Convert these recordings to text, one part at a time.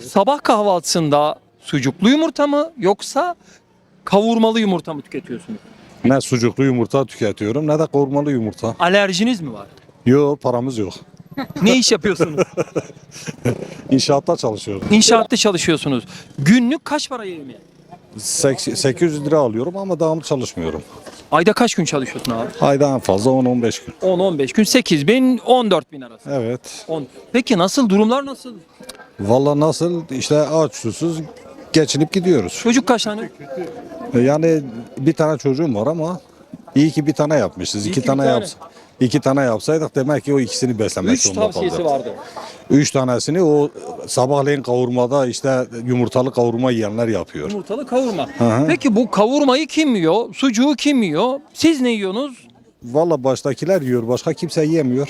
Sabah kahvaltısında sucuklu yumurta mı yoksa kavurmalı yumurta mı tüketiyorsunuz? Ne sucuklu yumurta tüketiyorum ne de kavurmalı yumurta. Alerjiniz mi var? Yok paramız yok. Ne iş yapıyorsunuz? İnşaatta çalışıyorum. İnşaatta çalışıyorsunuz. Günlük kaç para yemeği? Sek- 800 lira alıyorum ama devamlı çalışmıyorum. Ayda kaç gün çalışıyorsun abi? Ayda en fazla 10-15 gün. 10-15 gün 8 bin 14 bin arası. Evet. 10. Peki nasıl durumlar nasıl? Valla nasıl işte aç susuz geçinip gidiyoruz. Çocuk kaç tane? Yani bir tane çocuğum var ama iyi ki bir tane yapmışız. İyi İki ki bir tane, tane. yaps iki tane yapsaydık demek ki o ikisini beslemek 3 zorunda tavsiyesi kaldık. vardı. Üç tanesini o sabahleyin kavurmada işte yumurtalı kavurma yiyenler yapıyor. Yumurtalı kavurma. hı. Peki bu kavurmayı kim yiyor? Sucuğu kim yiyor? Siz ne yiyorsunuz? Valla baştakiler yiyor başka kimse yemiyor.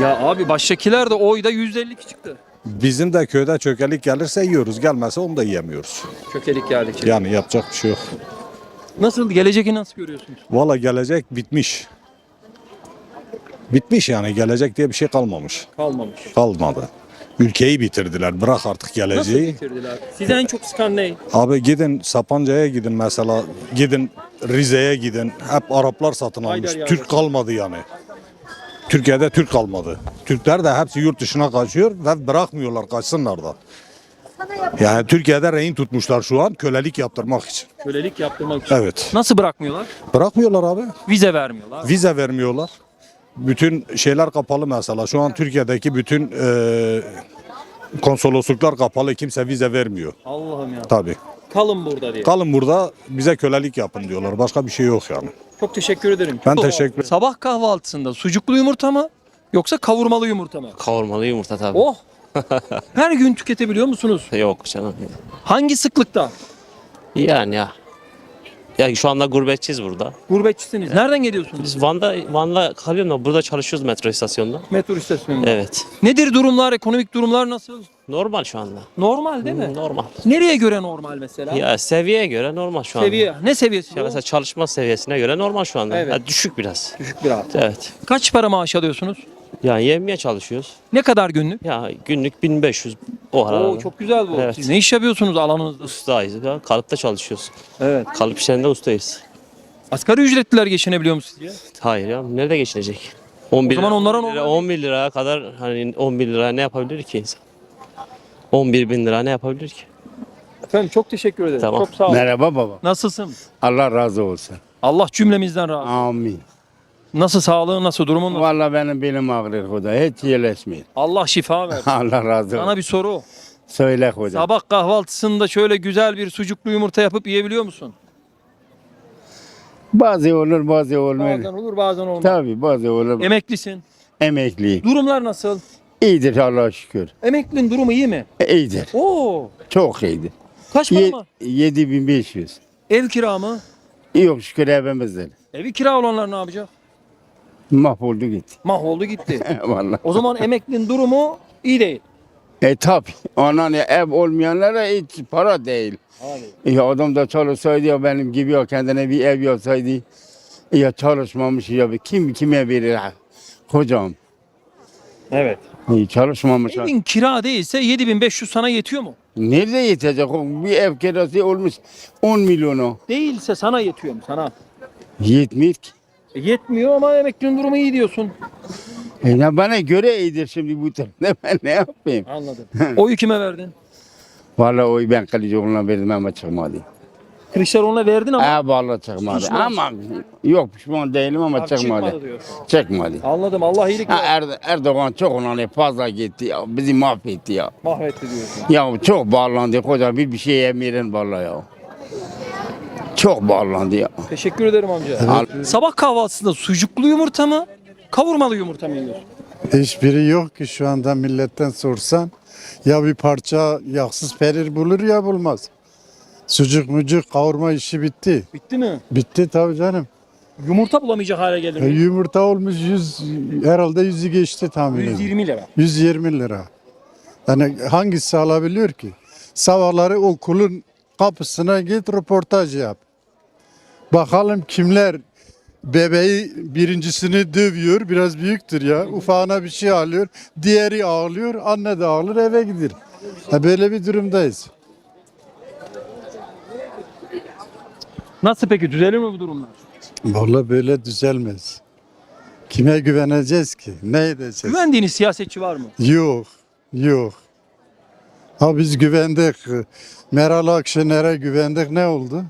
Ya abi baştakiler de oyda %52 çıktı. Bizim de köyde çökelik gelirse yiyoruz gelmezse onu da yiyemiyoruz. Kökelik geldikçe. Yani yapacak bir şey yok. Nasıl geleceği nasıl görüyorsunuz? Valla gelecek bitmiş. Bitmiş yani gelecek diye bir şey kalmamış. Kalmamış. Kalmadı. Ülkeyi bitirdiler. Bırak artık Nasıl geleceği. bitirdiler? Size en çok sıkan ne? Abi gidin Sapanca'ya gidin mesela. Gidin Rize'ye gidin. Hep Araplar satın almış. Haydar. Türk kalmadı yani. Türkiye'de Türk kalmadı. Türkler de hepsi yurt dışına kaçıyor ve bırakmıyorlar kaçsınlar da. Yani Türkiye'de rehin tutmuşlar şu an kölelik yaptırmak için. Kölelik yaptırmak için. Evet. Nasıl bırakmıyorlar? Bırakmıyorlar abi. Vize vermiyorlar. Vize vermiyorlar. Bütün şeyler kapalı mesela. Şu an Türkiye'deki bütün e, konsolosluklar kapalı. Kimse vize vermiyor. Allah'ım ya. Tabii. Kalın burada diye. Kalın burada bize kölelik yapın diyorlar. Başka bir şey yok yani. Çok teşekkür ederim. Ben teşekkür ederim. Sabah kahvaltısında sucuklu yumurta mı yoksa kavurmalı yumurta mı? Kavurmalı yumurta tabii. Oh! Her gün tüketebiliyor musunuz? Yok canım. Hangi sıklıkta? Yani ya. Ya şu anda gurbetçiyiz burada. Gurbetçisiniz. Nereden geliyorsunuz? Biz Van'da Van'da kalıyorum da burada çalışıyoruz metro istasyonunda. Metro istasyonunda. Evet. Nedir durumlar, ekonomik durumlar nasıl? Normal şu anda. Normal değil mi? Normal. Nereye göre normal mesela? Ya seviyeye göre normal şu anda. Seviye. Ne seviyesi Ya bu? mesela çalışma seviyesine göre normal şu anda. Evet. Ya düşük biraz. Düşük biraz. Evet. Kaç para maaş alıyorsunuz? Yani yemeye çalışıyoruz. Ne kadar günlük? Ya günlük 1500 o arada. Oo çok güzel bu. Evet. Siz ne iş yapıyorsunuz alanınızda? Ustayız ya. Kalıpta çalışıyoruz. Evet. Kalıp işlerinde ustayız. Asgari ücretliler geçinebiliyor mu sizce? Hayır ya. Nerede geçinecek? 11 zaman onlara 11 lira, normal 11 liraya kadar hani 11 lira ne yapabilir ki insan? 11 bin lira ne yapabilir ki? Efendim çok teşekkür ederim. Tamam. Çok sağ olun. Merhaba baba. Nasılsın? Allah razı olsun. Allah cümlemizden razı. Amin. Nasıl sağlığın, nasıl durumun? nasıl? Vallahi benim belim ağrır hoca. Hiç iyileşmiyor. Allah şifa ver. Allah razı Sana olsun. bir soru. Söyle hoca. Sabah kahvaltısında şöyle güzel bir sucuklu yumurta yapıp yiyebiliyor musun? Bazı olur bazı olmuyor. Bazen olur bazen olmaz. Tabii bazı olur. Emeklisin. Emekli. Durumlar nasıl? İyidir Allah'a şükür. Emeklinin durumu iyi mi? İyidir. Oo. Çok iyidir. Kaç para Ye, mı? 7500. Ev kira mı? Yok şükür evimizdir. Evi kira olanlar ne yapacak? Mahvoldu gitti. Mahvoldu gitti. Vallahi. O zaman emeklinin durumu iyi değil. E tabi. Anan ev olmayanlara hiç para değil. Ya adam da çalışsaydı ya benim gibi ya kendine bir ev yapsaydı. Ya çalışmamış ya kim kime verir ha? Hocam. Evet. İyi çalışmamış. Evin kira değilse 7500 sana yetiyor mu? Nerede yetecek? O Bir ev kirası olmuş 10 milyonu. Değilse sana yetiyor mu sana? Yetmiyor ki. E, yetmiyor ama emeklinin durumu iyi diyorsun. E ya bana göre iyidir şimdi bu tarafta ben ne yapayım? Anladım. Oyu kime verdin? Vallahi oy ben Kılıcıoğlu'na verdim ama çıkmadı. Kılıçdaroğlu'na verdin ama Ha vallahi çıkmadı. Pişman. Ama yok pişman değilim ama Abi çıkmadı. çıkmadı diyorsun. Çıkmadı. Anladım. Allah iyilik Ha, versin. Er- Erdoğan çok ona fazla gitti ya. Bizi mahvetti ya. Mahvetti diyorsun. Ya çok bağlandı koca bir bir şey yemiyorum vallahi ya. Çok bağlandı ya. Teşekkür ederim amca. Al- Sabah kahvaltısında sucuklu yumurta mı? Kavurmalı yumurta mı yiyorsun? Hiçbiri yok ki şu anda milletten sorsan. Ya bir parça yağsız perir bulur ya bulmaz. Sucuk mucuk kavurma işi bitti. Bitti mi? Bitti tabii canım. Yumurta bulamayacak hale gelir E, mi? yumurta olmuş 100 herhalde yüzü geçti tahmin ediyorum. 120 lira. 120 lira. Yani hangisi alabiliyor ki? Sabahları okulun kapısına git röportaj yap. Bakalım kimler bebeği birincisini dövüyor biraz büyüktür ya ufağına bir şey alıyor diğeri ağlıyor anne de ağlıyor eve gider Ha, böyle bir durumdayız. Nasıl peki düzelir mi bu durumlar? Vallahi böyle düzelmez. Kime güveneceğiz ki? Ne edeceğiz? Güvendiğiniz siyasetçi var mı? Yok, yok. Ha biz güvendik. Meral Akşener'e güvendik. Ne oldu?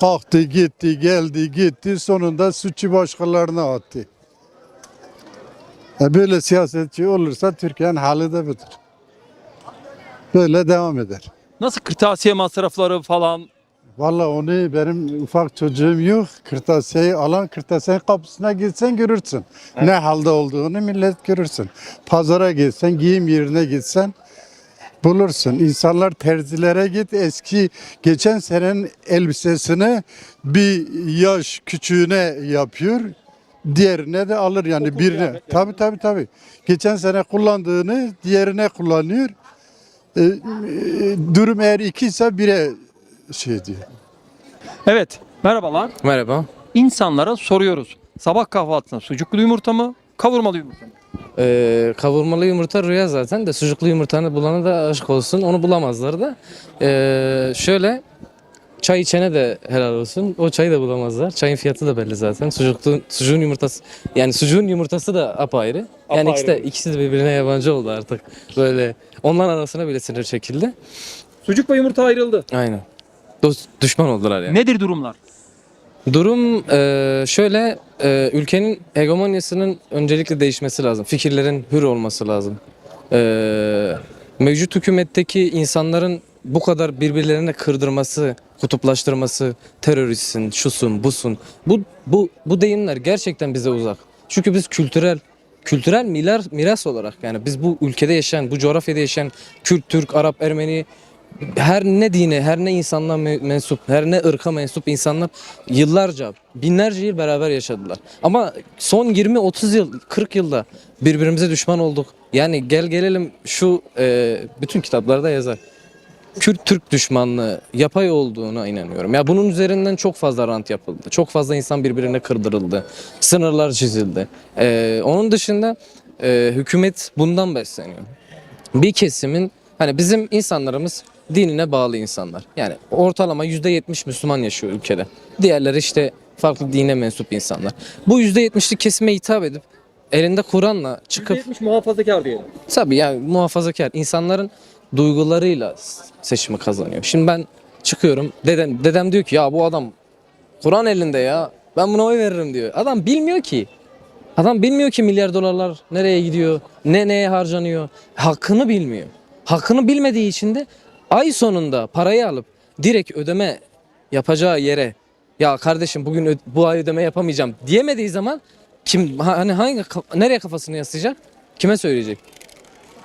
Kalktı, gitti, geldi, gitti. Sonunda suçu başkalarına attı. E böyle siyasetçi olursa Türkiye'nin hali de budur. Böyle devam eder. Nasıl kırtasiye masrafları falan? Vallahi onu benim ufak çocuğum yok. Kırtasiyeyi alan kırtasiyenin kapısına gitsen görürsün. Ne halde olduğunu millet görürsün. Pazara gitsen, giyim yerine gitsen bulursun. İnsanlar terzilere git eski geçen senenin elbisesini bir yaş küçüğüne yapıyor. Diğerine de alır yani birine. Tabi tabi tabi. Geçen sene kullandığını diğerine kullanıyor. Ee, durum eğer ikiyse bire şey diyor. Evet. Merhabalar. Merhaba. İnsanlara soruyoruz. Sabah kahvaltısında sucuklu yumurta mı? Kavurmalı yumurta mı? Ee, kavurmalı yumurta rüya zaten de sucuklu yumurtanı bulana da aşk olsun. Onu bulamazlar da. Ee, şöyle çay içene de helal olsun. O çayı da bulamazlar. Çayın fiyatı da belli zaten. Sucuklu, sucuğun yumurtası yani sucuğun yumurtası da apayrı. Yani Apayrı. ikisi de, ikisi de birbirine yabancı oldu artık. Böyle onların arasına bile sinir çekildi. Sucuk ve yumurta ayrıldı. Aynen. Dost, düşman oldular yani. Nedir durumlar? Durum e, şöyle, e, ülkenin hegemonyasının öncelikle değişmesi lazım. Fikirlerin hür olması lazım. E, mevcut hükümetteki insanların bu kadar birbirlerine kırdırması, kutuplaştırması, teröristsin, şusun, busun. Bu bu bu deyimler gerçekten bize uzak. Çünkü biz kültürel kültürel miras, miras olarak yani biz bu ülkede yaşayan, bu coğrafyada yaşayan Kürt, Türk, Arap, Ermeni her ne dine, her ne insanlığa me- mensup, her ne ırka mensup insanlar yıllarca, binlerce yıl beraber yaşadılar. Ama son 20-30 yıl, 40 yılda birbirimize düşman olduk. Yani gel gelelim şu e, bütün kitaplarda yazar. Kürt-Türk düşmanlığı yapay olduğuna inanıyorum. Ya bunun üzerinden çok fazla rant yapıldı. Çok fazla insan birbirine kırdırıldı. Sınırlar çizildi. E, onun dışında e, hükümet bundan besleniyor bir kesimin hani bizim insanlarımız dinine bağlı insanlar. Yani ortalama %70 Müslüman yaşıyor ülkede. Diğerleri işte farklı dine mensup insanlar. Bu %70'lik kesime hitap edip elinde Kur'an'la çıkıp %70 muhafazakar diyelim. tabii yani muhafazakar insanların duygularıyla seçimi kazanıyor. Şimdi ben çıkıyorum dedem dedem diyor ki ya bu adam Kur'an elinde ya ben buna oy veririm diyor. Adam bilmiyor ki. Adam bilmiyor ki milyar dolarlar nereye gidiyor, ne neye harcanıyor. Hakkını bilmiyor. Hakkını bilmediği için de ay sonunda parayı alıp direkt ödeme yapacağı yere ya kardeşim bugün bu ay ödeme yapamayacağım diyemediği zaman kim ha- hani hangi nereye kafasını yaslayacak? Kime söyleyecek?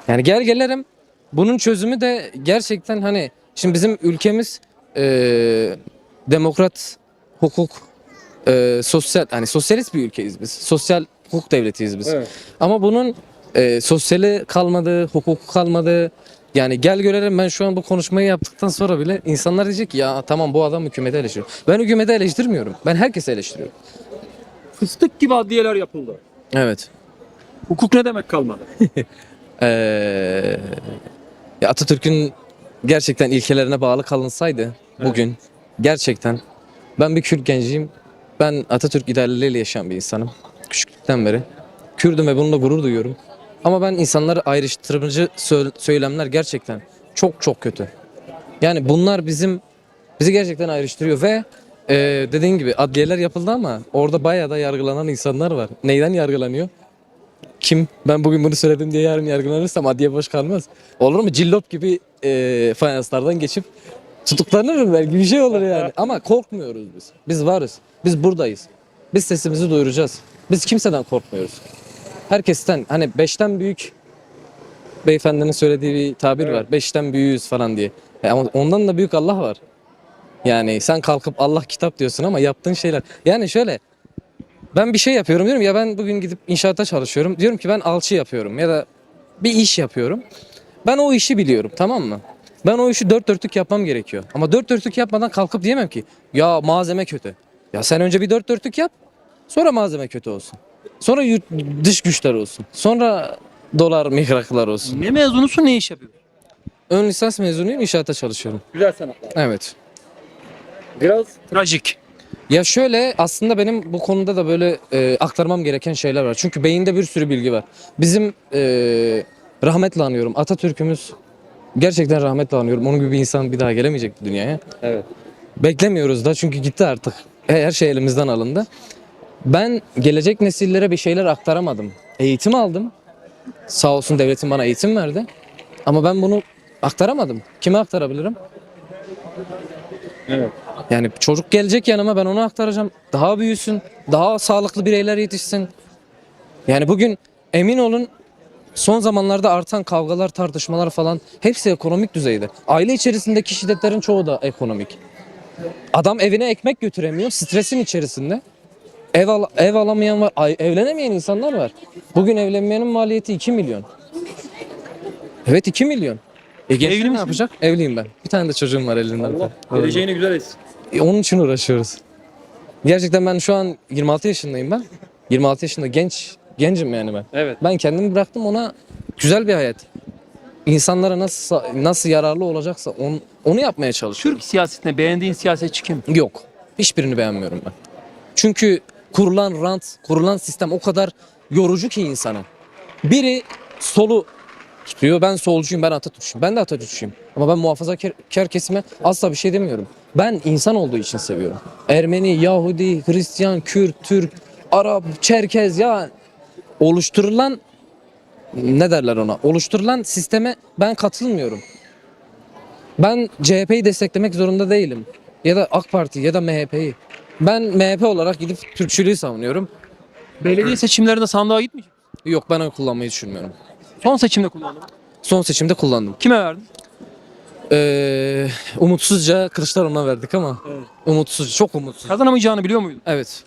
Yani gel gelelim bunun çözümü de gerçekten hani şimdi bizim ülkemiz eee, demokrat hukuk eee, sosyal hani sosyalist bir ülkeyiz biz. Sosyal hukuk devletiyiz biz. Evet. Ama bunun eee sosyali kalmadı, hukuku kalmadı. Yani gel görelim ben şu an bu konuşmayı yaptıktan sonra bile insanlar diyecek ki ya tamam bu adam hükümeti eleştiriyor. Ben hükümeti eleştirmiyorum. Ben herkesi eleştiriyorum. Fıstık gibi adliyeler yapıldı. Evet. Hukuk ne demek kalmadı? Ee, ya Atatürk'ün gerçekten ilkelerine bağlı kalınsaydı bugün gerçekten ben bir Kürt genciyim. Ben Atatürk idealleriyle yaşayan bir insanım. Küçüklükten beri. Kürdüm ve bununla gurur duyuyorum. Ama ben insanları ayrıştırıcı sö- söylemler gerçekten çok çok kötü. Yani bunlar bizim bizi gerçekten ayrıştırıyor ve e, dediğin gibi adliyeler yapıldı ama orada bayağı da yargılanan insanlar var. Neyden yargılanıyor? Kim? Ben bugün bunu söyledim diye yarın yargılanırsam adliye boş kalmaz. Olur mu? Cillop gibi e, fayanslardan geçip tutuklanırım belki bir şey olur yani. Ama korkmuyoruz biz. Biz varız. Biz buradayız. Biz sesimizi duyuracağız. Biz kimseden korkmuyoruz. Herkesten hani beşten büyük beyefendinin söylediği bir tabir var. Beşten büyüğüz falan diye. E ama ondan da büyük Allah var. Yani sen kalkıp Allah kitap diyorsun ama yaptığın şeyler. Yani şöyle ben bir şey yapıyorum diyorum ya ben bugün gidip inşaatta çalışıyorum. Diyorum ki ben alçı yapıyorum ya da bir iş yapıyorum. Ben o işi biliyorum tamam mı? Ben o işi dört dörtlük yapmam gerekiyor. Ama dört dörtlük yapmadan kalkıp diyemem ki ya malzeme kötü. Ya sen önce bir dört dörtlük yap sonra malzeme kötü olsun. Sonra yurt- dış güçler olsun. Sonra dolar mihraklar olsun. Ne mezunusun ne iş yapıyorsun? ön lisans mezunuyum, inşaatta çalışıyorum. Güzel sanatlar. Evet. Biraz trajik. Ya şöyle aslında benim bu konuda da böyle e, aktarmam gereken şeyler var. Çünkü beyinde bir sürü bilgi var. Bizim e, rahmetle anıyorum Atatürk'ümüz gerçekten rahmetle anıyorum. Onun gibi bir insan bir daha gelemeyecek bu dünyaya. Evet. Beklemiyoruz da çünkü gitti artık. Her şey elimizden alındı. Ben gelecek nesillere bir şeyler aktaramadım. Eğitim aldım. Sağ olsun devletim bana eğitim verdi. Ama ben bunu aktaramadım. Kime aktarabilirim? Evet. Yani çocuk gelecek yanıma ben onu aktaracağım. Daha büyüsün, daha sağlıklı bireyler yetişsin. Yani bugün emin olun son zamanlarda artan kavgalar, tartışmalar falan hepsi ekonomik düzeyde. Aile içerisindeki şiddetlerin çoğu da ekonomik. Adam evine ekmek götüremiyor, stresin içerisinde. Ev, al- ev alamayan var, ay- evlenemeyen insanlar var. Bugün evlenmeyenin maliyeti 2 milyon. Evet 2 milyon. E gençler Evli ne misin? yapacak? Evliyim ben. Bir tane de çocuğum var elinden. Allah geleceğini güzel etsin. E, Onun için uğraşıyoruz. Gerçekten ben şu an 26 yaşındayım ben. 26 yaşında genç gencim yani ben. Evet. Ben kendimi bıraktım ona güzel bir hayat. İnsanlara nasıl nasıl yararlı olacaksa onu, onu yapmaya çalışıyorum. Türk siyasetinde beğendiğin siyasetçi kim? Yok. Hiçbirini beğenmiyorum ben. Çünkü kurulan rant, kurulan sistem o kadar yorucu ki insana. Biri solu tutuyor. Ben solcuyum, ben Atatürkçüyüm. Ben de Atatürkçüyüm. Ama ben muhafazakar kesime asla bir şey demiyorum. Ben insan olduğu için seviyorum. Ermeni, Yahudi, Hristiyan, Kürt, Türk, Arap, Çerkez ya oluşturulan ne derler ona? Oluşturulan sisteme ben katılmıyorum. Ben CHP'yi desteklemek zorunda değilim. Ya da AK Parti ya da MHP'yi. Ben MHP olarak gidip Türkçülüğü savunuyorum. Belediye seçimlerinde sandığa gitmeyecek. Yok ben oy kullanmayı düşünmüyorum. Son seçimde kullandım. Son seçimde kullandım. Kime verdin? Ee, umutsuzca Kılıçdaroğlu'na verdik ama umutsuz, çok umutsuz. Kazanamayacağını biliyor muydun? Evet.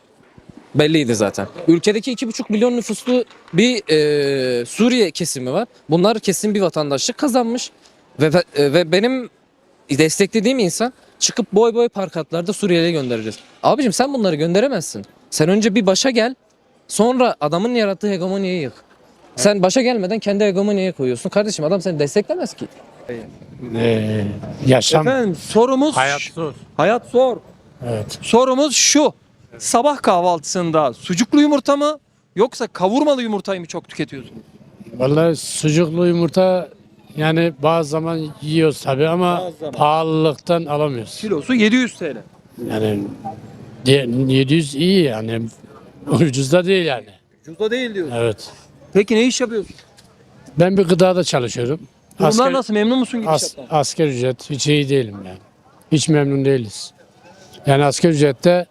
Belliydi zaten. Ülkedeki 2,5 milyon nüfuslu bir e, Suriye kesimi var. Bunlar kesin bir vatandaşlık kazanmış. Ve, ve- ve benim desteklediğim insan çıkıp boy boy parkatlarda Suriyeli'ye göndereceğiz. Abicim sen bunları gönderemezsin. Sen önce bir başa gel. Sonra adamın yarattığı hegemonyayı yık. Sen başa gelmeden kendi hegemonyaya koyuyorsun. Kardeşim adam seni desteklemez ki. Ee, yaşam Efendim sorumuz hayat zor. hayat zor. Evet. Sorumuz şu. Sabah kahvaltısında sucuklu yumurta mı yoksa kavurmalı yumurtayı mı çok tüketiyorsunuz? Vallahi sucuklu yumurta yani bazı zaman yiyoruz tabii ama Bazı zaman. pahalılıktan alamıyoruz. Kilosu 700 TL. Yani de- 700 iyi yani ucuz da değil yani. Ucuz değil diyorsun. Evet. Peki ne iş yapıyorsun? Ben bir gıdada çalışıyorum. Bunlar Asker, nasıl memnun musun as, gidişattan? asker ücret hiç iyi değilim yani. Hiç memnun değiliz. Yani asker ücrette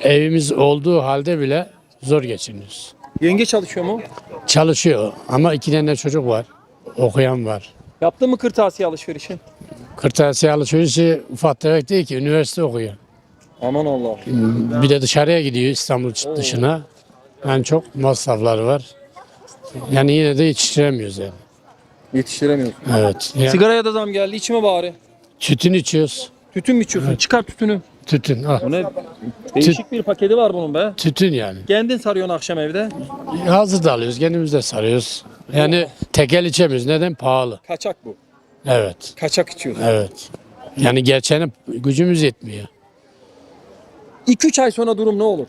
evimiz olduğu halde bile zor geçiniyoruz. Yenge çalışıyor mu? Çalışıyor ama iki tane çocuk var. Okuyan var. Yaptın mı kırtasiye alışverişi? Kırtasiye alışverişi ufak tefek değil ki üniversite okuyor. Aman Allah. Bir de dışarıya gidiyor İstanbul dışına. Yani çok masrafları var. Yani yine de yetiştiremiyoruz yani. Yetiştiremiyorsun. Evet. Yani Sigaraya da zam geldi içime bari. tütün içiyoruz. Tütün mü içiyorsun? Çıkar tütünü. Tütün. ah, Bu ne? Değişik bir paketi var bunun be. Tütün yani. Kendin sarıyorsun akşam evde. Hazır da alıyoruz. Kendimiz de sarıyoruz. Yani tekel içemiyoruz. Neden? Pahalı. Kaçak bu. Evet. Kaçak içiyorsun. Evet. Yani gerçeğine gücümüz yetmiyor. 2-3 ay sonra durum ne olur?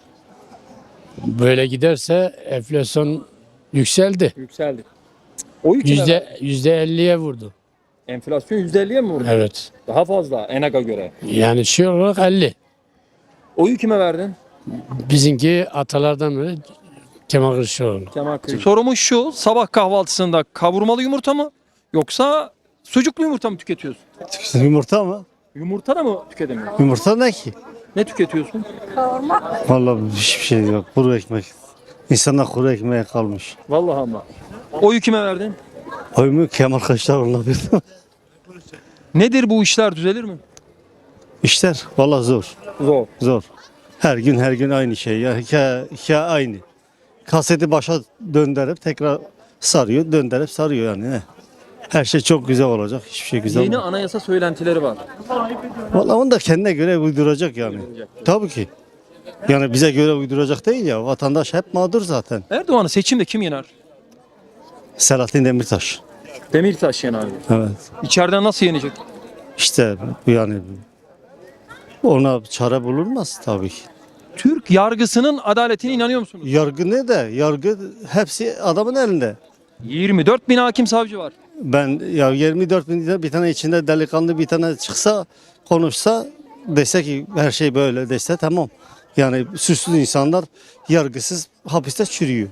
Böyle giderse enflasyon yükseldi. Yükseldi. O ver? Yüzde, yüzde elliye vurdu. Enflasyon %50'ye mi vurdu? Evet. Daha fazla ENAG'a göre. Yani şey olarak 50. Oyu kime verdin? Bizimki atalardan beri Kemal Kılıçdaroğlu. Kemal Kılıçdaroğlu. Sorumuz şu. Sabah kahvaltısında kavurmalı yumurta mı yoksa sucuklu yumurta mı tüketiyorsun? Yumurta mı? Yumurta da mı tüketemiyorsun? Yumurta ne ki? Ne tüketiyorsun? Vallahi hiçbir şey yok. Kuru ekmek. İnsanlar kuru ekmeğe kalmış. Vallahi ama. Oyu kime verdin? Oyumu Kemal Kılıçdaroğlu'na verdim. Nedir bu işler düzelir mi? İşler vallahi zor. Zor. Zor. Her gün her gün aynı şey. Ya hikaye, hikaye aynı. Kaseti başa döndürüp tekrar sarıyor, döndürüp sarıyor yani. Her şey çok güzel olacak. Hiçbir şey güzel Yeni olmaz. anayasa söylentileri var. Vallahi onu da kendine göre uyduracak yani. Tabii ki. Yani bize göre uyduracak değil ya. Vatandaş hep mağdur zaten. Erdoğan'ı seçimde kim yener? Selahattin Demirtaş. Demirtaş abi. Evet. İçeriden nasıl yenecek? İşte bu yani ona çare bulunmaz tabii ki. Türk yargısının adaletine inanıyor musunuz? Yargı ne de? Yargı hepsi adamın elinde. 24 bin hakim savcı var. Ben ya 24 bin bir tane içinde delikanlı bir tane çıksa konuşsa dese ki her şey böyle dese tamam. Yani suçsuz insanlar yargısız hapiste çürüyor.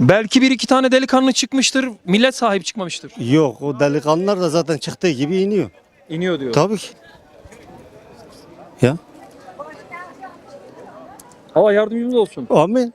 Belki bir iki tane delikanlı çıkmıştır, millet sahip çıkmamıştır. Yok o delikanlılar da zaten çıktığı gibi iniyor. İniyor diyor. Tabii ki. Ya Allah yardımcımız olsun. amin.